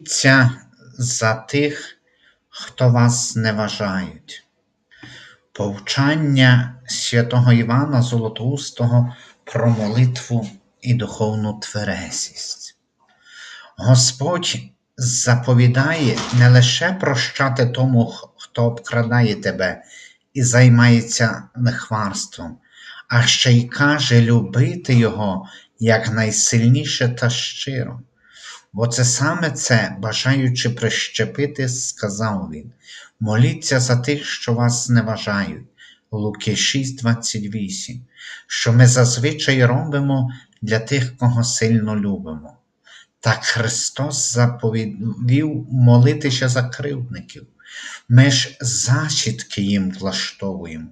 Моліться за тих, хто вас зневажають. Повчання святого Івана Золотоустого про молитву і духовну тверезість. Господь заповідає не лише прощати тому, хто обкрадає тебе і займається лихварством, а ще й каже любити Його якнайсильніше та щиро. Бо це саме це, бажаючи прищепити, сказав він: моліться за тих, що вас зневажають. Луки 6,28, що ми зазвичай робимо для тих, кого сильно любимо. Так Христос заповів молитися за кривдників. Ми ж зачітки їм влаштовуємо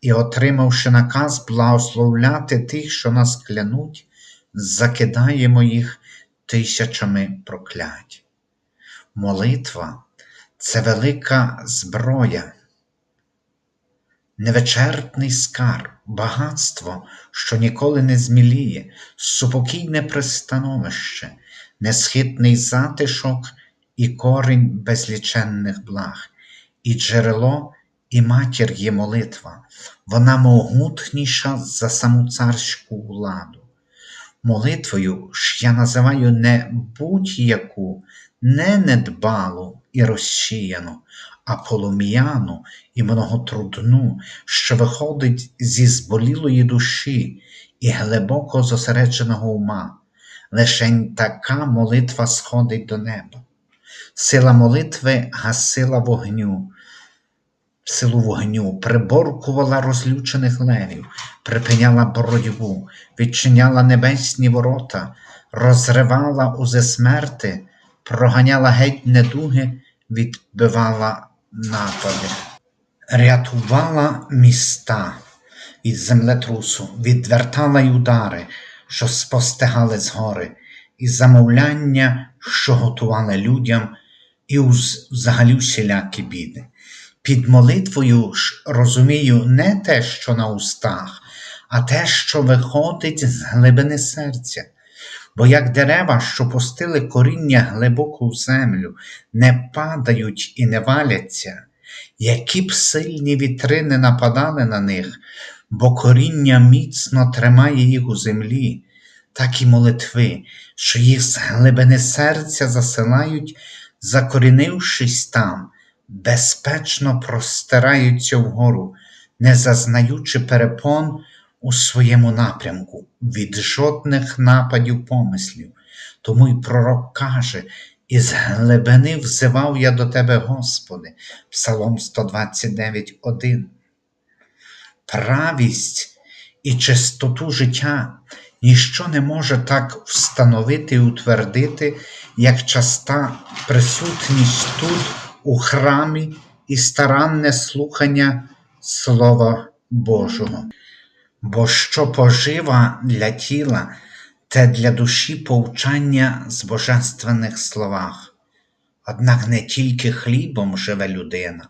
і, отримавши наказ благословляти тих, що нас клянуть, закидаємо їх тисячами проклять. Молитва це велика зброя, невичерпний скарб, багатство, що ніколи не зміліє, супокійне пристановище, несхитний затишок і корінь безліченних благ, і джерело, і матір є молитва, вона могутніша за саму царську владу. Молитвою ж я називаю не будь-яку, не недбалу і розсіяну, а полум'яну і многотрудну, що виходить зі зболілої душі і глибоко зосередженого ума. Лишень така молитва сходить до неба. Сила молитви гасила вогню, силу вогню, приборкувала розлючених левів, припиняла боротьбу, відчиняла небесні ворота, розривала узи смерти, проганяла геть недуги, відбивала напади, рятувала міста від землетрусу, відвертала й удари, що спостигали згори, і замовляння, що готували людям, і взагалі всілякі біди. Під молитвою ж розумію не те, що на устах, а те, що виходить з глибини серця. Бо як дерева, що пустили коріння глибоко в землю, не падають і не валяться, які б сильні вітри не нападали на них, бо коріння міцно тримає їх у землі, так і молитви, що їх з глибини серця засилають, закорінившись там безпечно простираються вгору, не зазнаючи перепон у своєму напрямку від жодних нападів помислів. Тому й пророк каже, із глибини взивав я до Тебе, Господи, Псалом 129.1. Правість і чистоту життя ніщо не може так встановити і утвердити, як часта присутність тут у храмі і старанне слухання Слова Божого. Бо що пожива для тіла, те для душі повчання з божественних словах. Однак не тільки хлібом живе людина,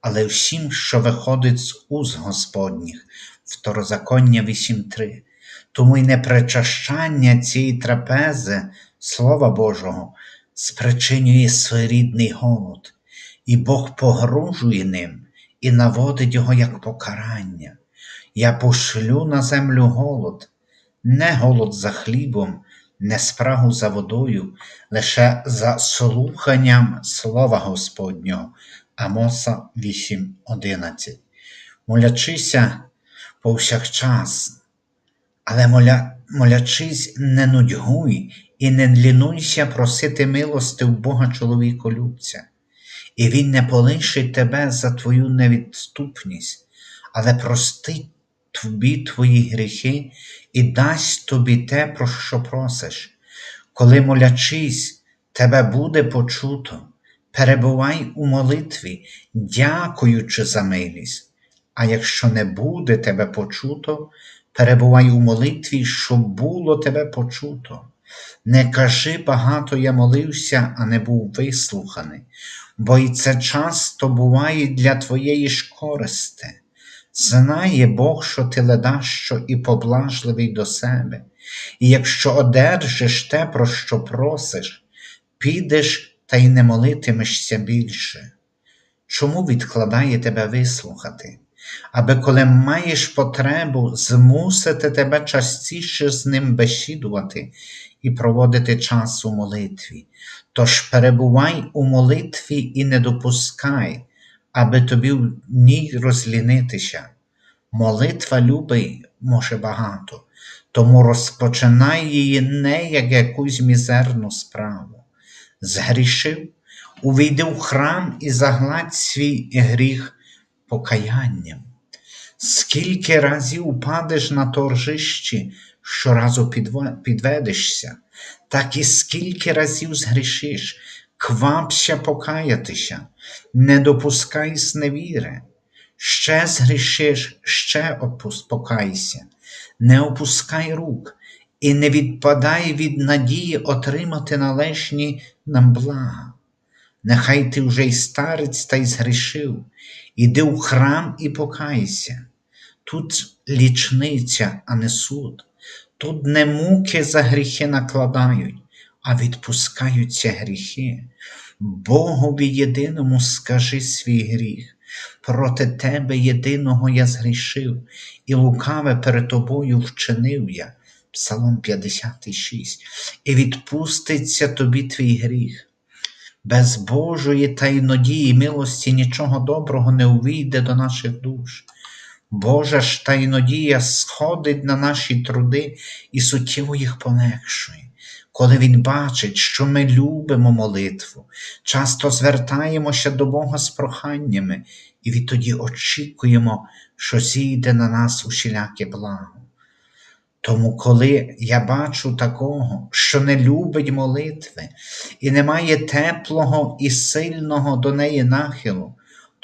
але всім, що виходить з уз Господніх, Второзаконня 8.3. Тому й непричащання цієї трапези, Слова Божого, спричинює своєрідний голод, і Бог погрожує ним і наводить його як покарання. Я пошлю на землю голод, не голод за хлібом, не спрагу за водою, лише за слуханням слова Господнього. Амоса 8.11. Молячися повсякчас, але моля, молячись, не нудьгуй і не лінуйся просити милости в Бога чоловіколюбця і Він не полишить тебе за твою невідступність, але простить тобі твої гріхи і дасть тобі те, про що просиш. Коли молячись, тебе буде почуто, перебувай у молитві, дякуючи за милість. А якщо не буде тебе почуто, перебувай у молитві, щоб було тебе почуто. Не кажи багато я молився, а не був вислуханий бо й це часто буває для твоєї ж користи. Знає Бог, що ти ледащо і поблажливий до себе, і якщо одержиш те, про що просиш, підеш та й не молитимешся більше. Чому відкладає тебе вислухати? Аби коли маєш потребу, змусити тебе частіше з ним бесідувати і проводити час у молитві. Тож перебувай у молитві і не допускай, аби тобі в ній розлінитися. Молитва любий може багато, тому розпочинай її не як якусь мізерну справу. Згрішив, увійди в храм і загладь свій гріх покаянням. Скільки разів падеш на торжищі, щоразу підведешся, так і скільки разів згрішиш, квапся покаятися, не допускай зневіри. Ще згрішиш, ще покайся, не опускай рук і не відпадай від надії отримати належні нам блага. Нехай ти вже й старець та й згрішив, іди в храм і покайся. Тут лічниця, а не суд. Тут не муки за гріхи накладають, а відпускаються гріхи. Богові єдиному скажи свій гріх. Проти тебе єдиного я згрішив, і лукаве перед тобою вчинив я. Псалом 56. І відпуститься тобі твій гріх. Без Божої тайнодії милості нічого доброго не увійде до наших душ. Божа ж тайнодія сходить на наші труди і суттєво їх полегшує. Коли Він бачить, що ми любимо молитву, часто звертаємося до Бога з проханнями, і відтоді очікуємо, що зійде на нас усіляке благо. Тому, коли я бачу такого, що не любить молитви і не має теплого і сильного до неї нахилу,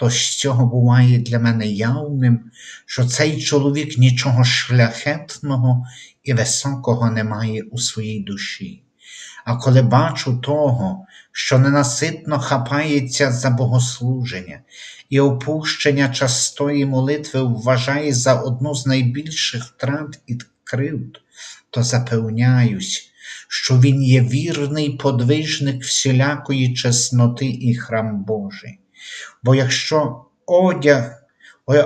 то з цього буває для мене явним, що цей чоловік нічого шляхетного і високого не має у своїй душі. А коли бачу того, що ненаситно хапається за богослуження і опущення частої молитви вважає за одну з найбільших втрат і кривд, то запевняюсь, що він є вірний подвижник всілякої чесноти і храм Божий. Бо якщо одяг,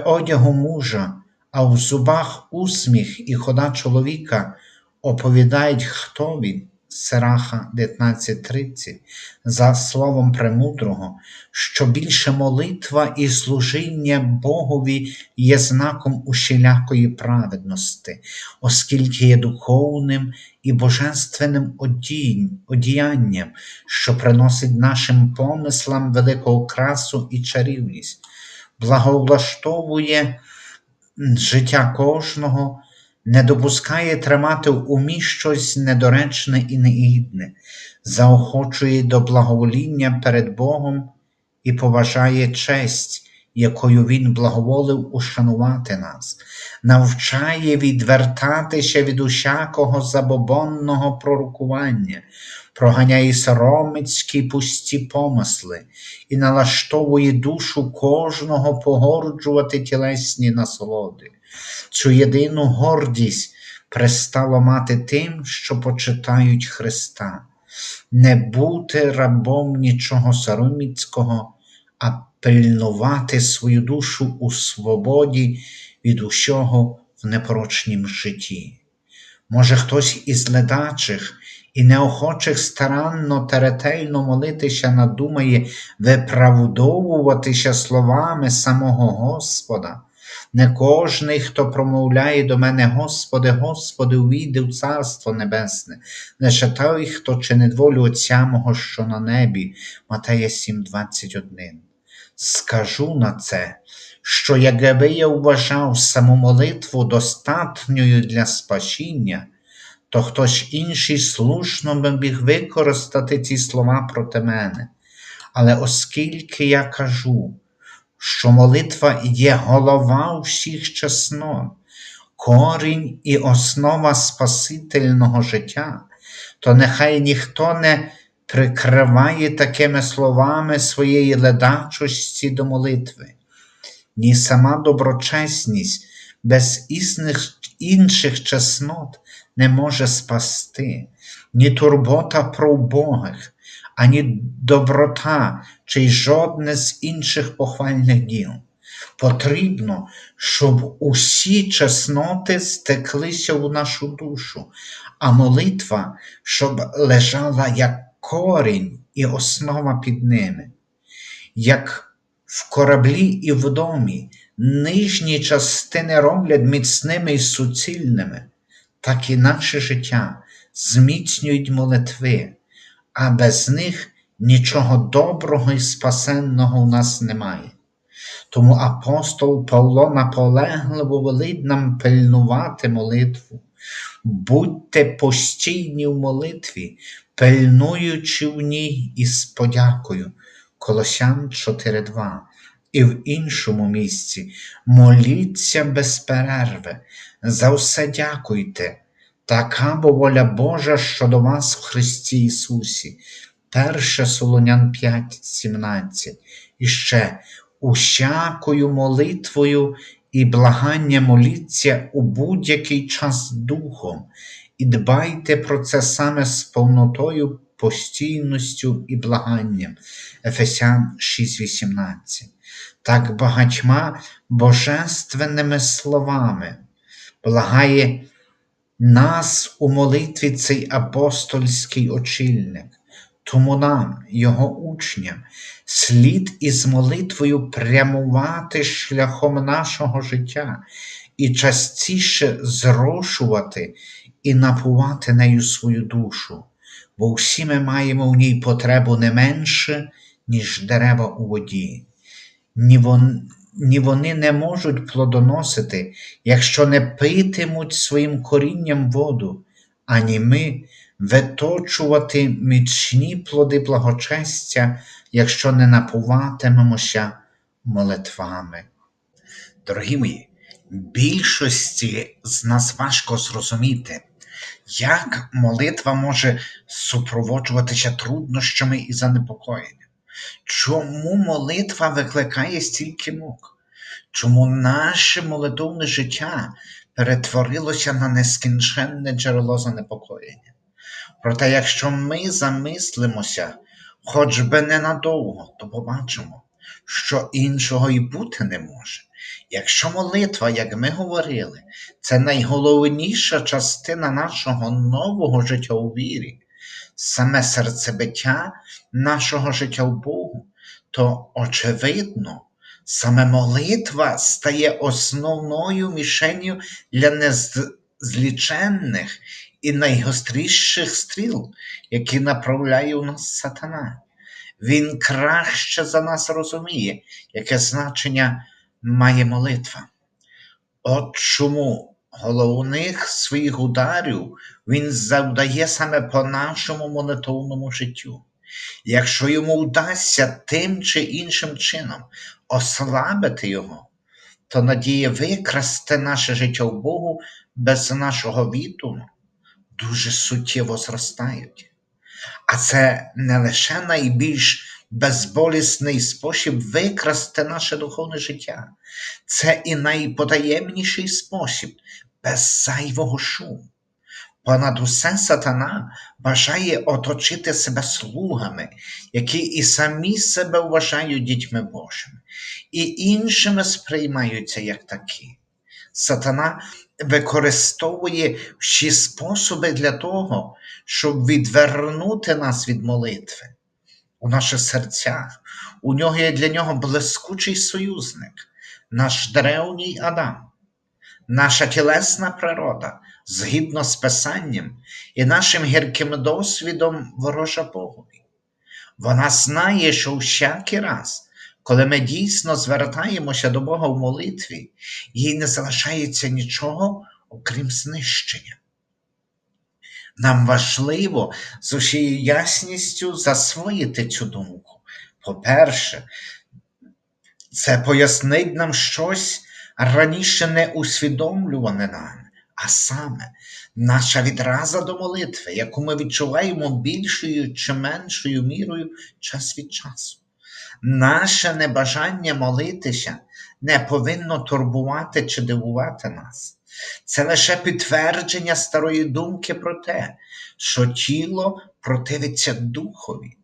одягу мужа, а в зубах усміх і хода чоловіка оповідають, хто він, Сираха 19.30, за словом премудрого, що більше молитва і служіння Богові є знаком усілякої праведності, оскільки є духовним і божественним одіянням, що приносить нашим помислам велику красу і чарівність, благовлаштовує життя кожного, не допускає тримати в умі щось недоречне і негідне, заохочує до благовоління перед Богом і поважає честь, якою Він благоволив ушанувати нас, навчає відвертатися від усякого забобонного пророкування, проганяє соромицькі пусті помисли і налаштовує душу кожного погорджувати тілесні насолоди. Цю єдину гордість пристало мати тим, що почитають Христа, не бути рабом нічого сороміцького, а пильнувати свою душу у свободі від усього в непорочнім житті. Може, хтось із ледачих і неохочих старанно та ретельно молитися надумає виправдовуватися словами самого Господа. Не кожний, хто промовляє до мене, Господи, Господи, увійде в Царство Небесне, лише той, хто чинить волю Отця мого, що на небі, Матея 7,21. Скажу на це, що якби я вважав саму молитву достатньою для спасіння, то хтось інший слушно би міг використати ці слова проти мене. Але оскільки я кажу, що молитва є голова всіх чеснот, корінь і основа Спасительного життя, то нехай ніхто не прикриває такими словами своєї ледачості до молитви, ні сама доброчесність без існих, інших чеснот не може спасти, ні турбота про вбогих, ані доброта чи й жодне з інших похвальних діл. Потрібно, щоб усі чесноти стеклися у нашу душу, а молитва, щоб лежала як корінь і основа під ними. Як в кораблі і в домі нижні частини роблять міцними і суцільними, так і наше життя зміцнюють молитви, а без них нічого доброго і спасенного у нас немає. Тому апостол Павло наполегливо велить нам пильнувати молитву. Будьте постійні в молитві, пильнуючи в ній із подякою. Колосян 4.2. І в іншому місці моліться без перерви, за все дякуйте. Така бо воля Божа щодо вас в Христі Ісусі. 1 Солонян 5:17. І ще усякою молитвою і благання моліться у будь-який час духом, і дбайте про це саме з повнотою, постійністю і благанням. Ефесян 6:18. Так багатьма божественними словами благає нас у молитві цей апостольський очільник. Тому нам, його учням, слід із молитвою прямувати шляхом нашого життя і частіше зрошувати і напувати нею свою душу, бо всі ми маємо в ній потребу не менше, ніж дерева у воді. Ні вони, ні вони не можуть плодоносити, якщо не питимуть своїм корінням воду, ані ми виточувати міцні плоди благочестя, якщо не напуватимемося молитвами. Дорогі мої, більшості з нас важко зрозуміти, як молитва може супроводжуватися труднощами і занепокоєнням. Чому молитва викликає стільки мук? Чому наше молитовне життя перетворилося на нескінченне джерело занепокоєння? Проте, якщо ми замислимося, хоч би ненадовго, то побачимо, що іншого і бути не може. Якщо молитва, як ми говорили, це найголовніша частина нашого нового життя у вірі, саме серцебиття нашого життя в Богу, то, очевидно, саме молитва стає основною мішенню для незліченних і найгостріших стріл, які направляє у нас сатана. Він краще за нас розуміє, яке значення має молитва. От чому головних своїх ударів він завдає саме по нашому молитовному життю. Якщо йому вдасться тим чи іншим чином ослабити його, то надія викрасти наше життя в Богу без нашого відому дуже суттєво зростають. А це не лише найбільш безболісний спосіб викрасти наше духовне життя, це і найпотаємніший спосіб без зайвого шуму. Понад усе сатана бажає оточити себе слугами, які і самі себе вважають дітьми Божими, і іншими сприймаються як такі. Сатана використовує всі способи для того, щоб відвернути нас від молитви у наших серцях. У нього є для нього блискучий союзник, наш древній Адам, наша тілесна природа, згідно з Писанням і нашим гірким досвідом ворожа Богові. Вона знає, що всякий раз, коли ми дійсно звертаємося до Бога в молитві, їй не залишається нічого, окрім знищення. Нам важливо з усією ясністю засвоїти цю думку. По-перше, це пояснить нам щось раніше не усвідомлюване нами, а саме наша відраза до молитви, яку ми відчуваємо більшою чи меншою мірою час від часу. Наше небажання молитися не повинно турбувати чи дивувати нас. Це лише підтвердження старої думки про те, що тіло противиться духові.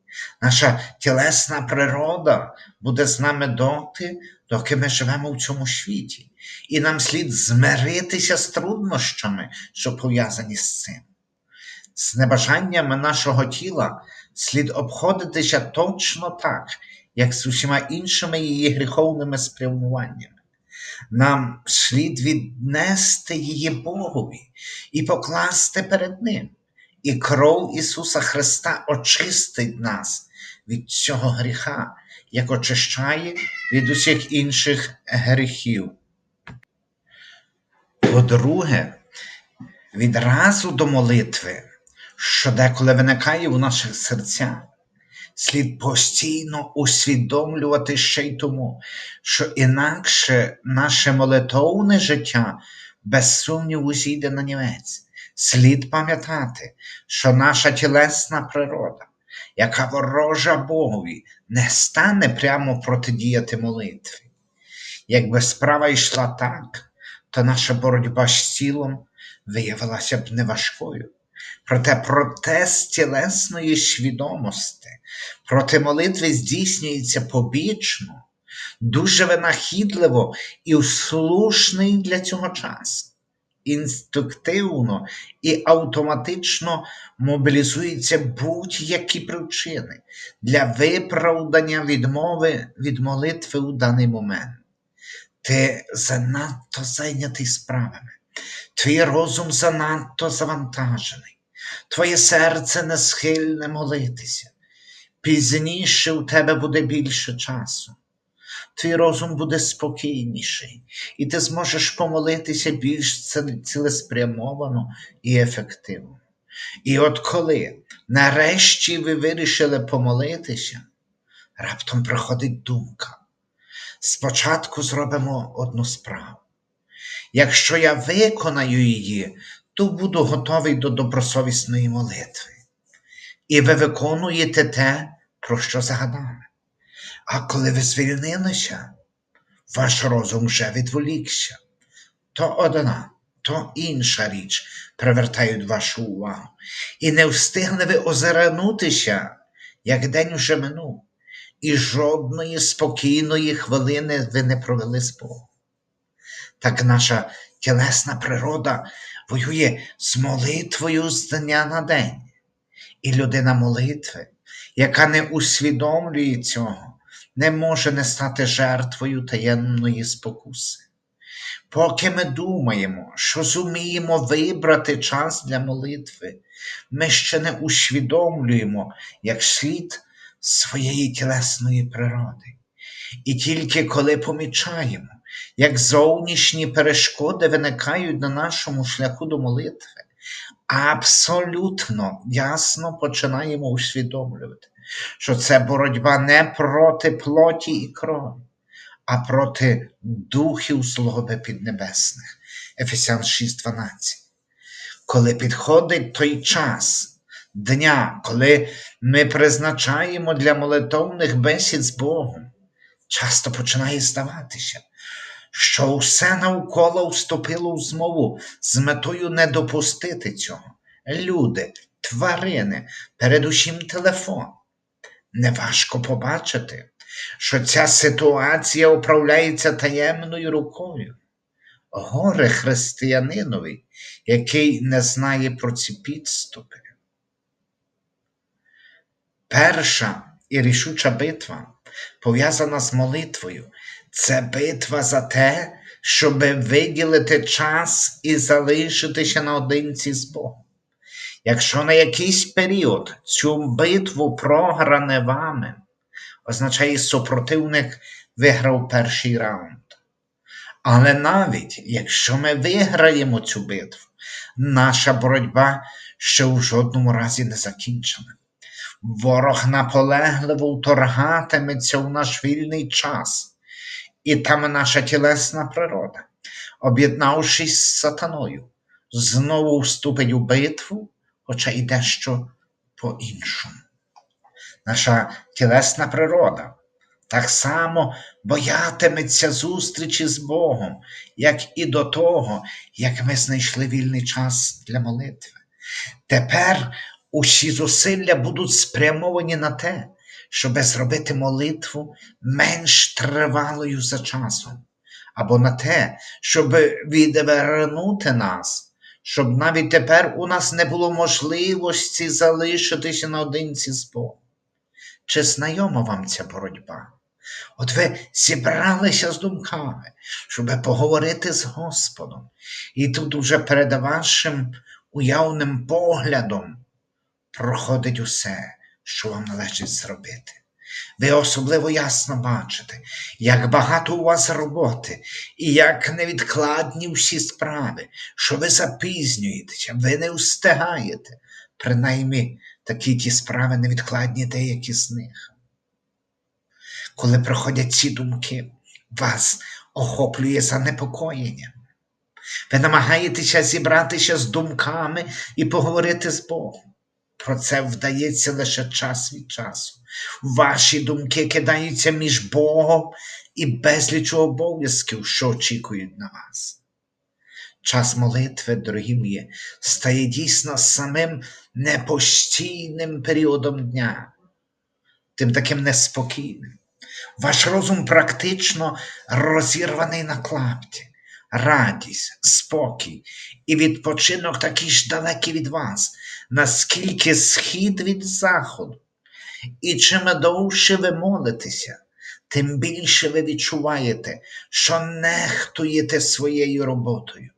Наша тілесна природа буде з нами доти, доки ми живемо в цьому світі, і нам слід змиритися з труднощами, що пов'язані з цим. З небажаннями нашого тіла слід обходитися точно так, як з усіма іншими її гріховними спрямуваннями. Нам слід віднести її Богові і покласти перед Ним. І кров Ісуса Христа очистить нас від цього гріха, як очищає від усіх інших гріхів. По-друге, відразу до молитви, що деколи виникає у наших серцях, слід постійно усвідомлювати ще й тому, що інакше наше молитовне життя без сумніву зійде на нівець. Слід пам'ятати, що наша тілесна природа, яка ворожа Богові, не стане прямо протидіяти молитві. Якби справа йшла так, то наша боротьба з тілом виявилася б неважкою. Проте протест тілесної свідомості проти молитви здійснюється побічно, дуже винахідливо і слушний для цього час. Інстинктивно і автоматично мобілізуються будь-які причини для виправдання відмови від молитви у даний момент. Ти занадто зайнятий справами, твій розум занадто завантажений, твоє серце не схильне молитися. Пізніше у тебе буде більше часу. Твій розум буде спокійніший, і ти зможеш помолитися більш цілеспрямовано і ефективно. І от коли нарешті ви вирішили помолитися, раптом приходить думка. Спочатку зробимо одну справу. Якщо я виконаю її, то буду готовий до добросовісної молитви. І ви виконуєте те, про що загадали. А коли ви звільнилися, ваш розум вже відволікся. То одна, то інша річ привертають вашу увагу. І не встигли ви озирнутися, як день уже минув, і жодної спокійної хвилини ви не провели з Богом. Так наша тілесна природа воює з молитвою з дня на день. І людина молитви, яка не усвідомлює цього, не може не стати жертвою таємної спокуси. Поки ми думаємо, що зуміємо вибрати час для молитви, ми ще не усвідомлюємо як слід своєї тілесної природи. І тільки коли помічаємо, як зовнішні перешкоди виникають на нашому шляху до молитви, абсолютно ясно починаємо усвідомлювати, що це боротьба не проти плоті і крові, а проти духів злоби піднебесних. Ефесян 6:12. Коли підходить той час дня, коли ми призначаємо для молитовних бесід з Богом, часто починає здаватися, що все навколо вступило в змову з метою не допустити цього. Люди, тварини, передусім телефон. Неважко побачити, що ця ситуація управляється таємною рукою. Горе християнинові, який не знає про ці підступи. Перша і рішуча битва, пов'язана з молитвою, це битва за те, щоб виділити час і залишитися наодинці з Богом. Якщо на якийсь період цю битву програне вами, означає, супротивник виграв перший раунд. Але навіть якщо ми виграємо цю битву, наша боротьба ще у жодному разі не закінчена. Ворог наполегливо вторгатиметься у наш вільний час, і там наша тілесна природа, об'єднавшись з сатаною, знову вступить у битву хоча й дещо по-іншому. Наша тілесна природа так само боятиметься зустрічі з Богом, як і до того, як ми знайшли вільний час для молитви. Тепер усі зусилля будуть спрямовані на те, щоб зробити молитву менш тривалою за часом, або на те, щоб відвернути нас, щоб навіть тепер у нас не було можливості залишитися наодинці з Богом. Чи знайома вам ця боротьба? От ви зібралися з думками, щоб поговорити з Господом, і тут уже перед вашим уявним поглядом проходить усе, що вам належить зробити. Ви особливо ясно бачите, як багато у вас роботи і як невідкладні всі справи, що ви запізнюєтеся, ви не встигаєте. Принаймні такі ті справи невідкладні деякі з них. Коли приходять ці думки, вас охоплює занепокоєння. Ви намагаєтеся зібратися з думками і поговорити з Богом. Про це вдається лише час від часу. Ваші думки кидаються між Богом і безліч обов'язків, що очікують на вас. Час молитви, дорогі мої, стає дійсно самим непостійним періодом дня, тим таким неспокійним. Ваш розум практично розірваний на клапті, радість, спокій і відпочинок такі ж далекі від вас, наскільки схід від заходу. І чим довше ви молитеся, тим більше ви відчуваєте, що нехтуєте своєю роботою.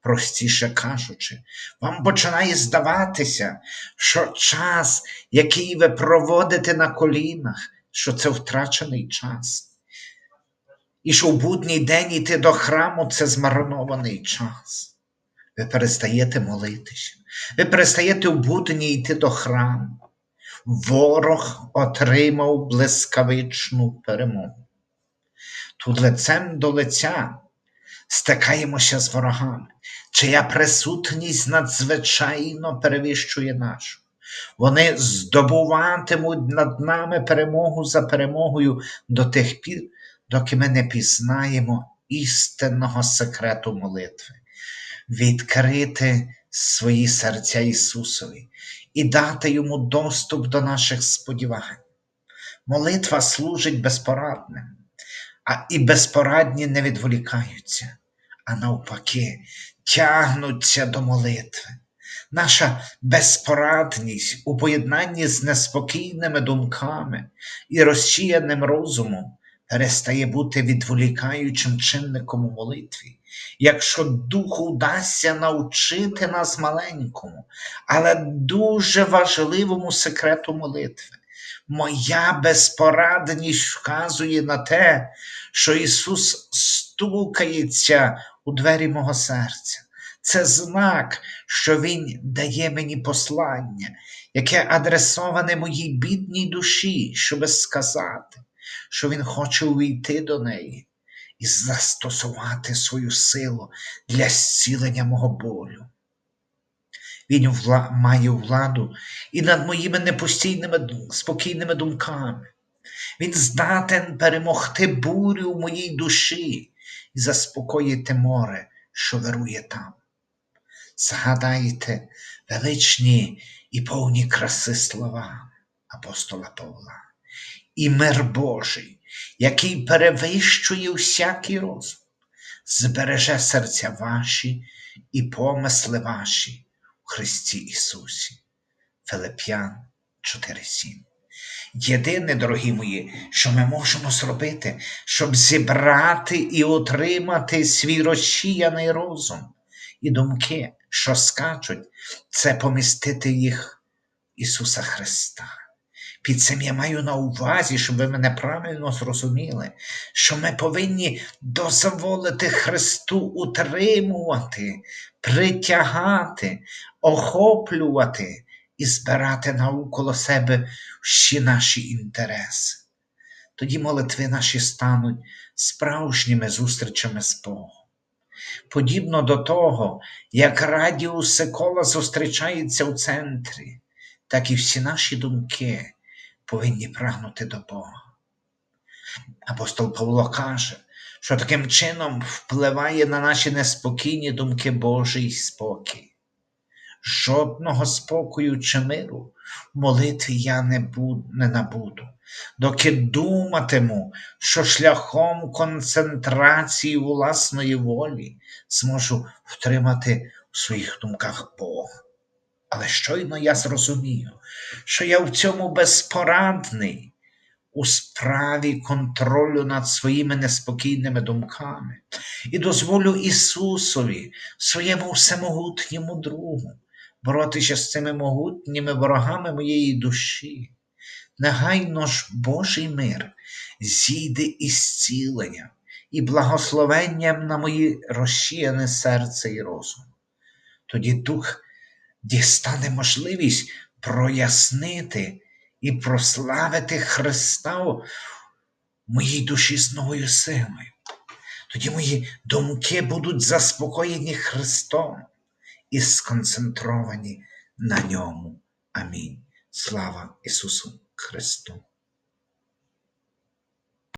Простіше кажучи, вам починає здаватися, що час, який ви проводите на колінах, що це втрачений час. І що в будній день йти до храму це змарнований час. Ви перестаєте молитися, ви перестаєте в будні йти до храму. Ворог отримав блискавичну перемогу. Тут лицем до лиця стикаємося з ворогами, чия присутність надзвичайно перевищує нашу. Вони здобуватимуть над нами перемогу за перемогою до тих пір, доки ми не пізнаємо істинного секрету молитви, відкрити свої серця Ісусові і дати Йому доступ до наших сподівань. Молитва служить безпорадним, а і безпорадні не відволікаються, а навпаки, тягнуться до молитви. Наша безпорадність у поєднанні з неспокійними думками і розчіяним розумом перестає бути відволікаючим чинником у молитві. Якщо духу вдасться навчити нас маленькому, але дуже важливому секрету молитви. Моя безпорадність вказує на те, що Ісус стукається у двері мого серця. Це знак, що Він дає мені послання, яке адресоване моїй бідній душі, щоби сказати, що Він хоче увійти до неї і застосувати свою силу для зцілення мого болю. Він вла... має владу і над моїми непостійними спокійними думками. Він здатен перемогти бурю в моїй душі і заспокоїти море, що вирує там. Згадайте величні і повні краси слова апостола Павла. І мир Божий, який перевищує всякий розум, збереже серця ваші і помисли ваші у Христі Ісусі. Филип'ян 4.7 Єдине, дорогі мої, що ми можемо зробити, щоб зібрати і отримати свій розчіяний розум і думки, що скачуть, це помістити їх Ісуса Христа. Під цим я маю на увазі, щоб ви мене правильно зрозуміли, що ми повинні дозволити Христу утримувати, притягати, охоплювати і збирати навколо себе всі наші інтереси. Тоді молитви наші стануть справжніми зустрічами з Богом. Подібно до того, як радіуси кола зустрічаються у центрі, так і всі наші думки повинні прагнути до Бога. Апостол Павло каже, що таким чином впливає на наші неспокійні думки Божий спокій. Жодного спокою чи миру в молитві я не, буду, не набуду, доки думатиму, що шляхом концентрації власної волі зможу втримати в своїх думках Бога. Але щойно я зрозумію, що я в цьому безпорадний у справі контролю над своїми неспокійними думками і дозволю Ісусові, своєму всемогутньому другу, боротися з цими могутніми ворогами моєї душі. Негайно ж Божий мир зійде із зціленням і благословенням на мої розчіяне серце і розум. Тоді Дух дістане можливість прояснити і прославити Христа в моїй душі з новою силою. Тоді мої думки будуть заспокоєні Христом і сконцентровані на ньому. Амінь. Слава Ісусу Христу!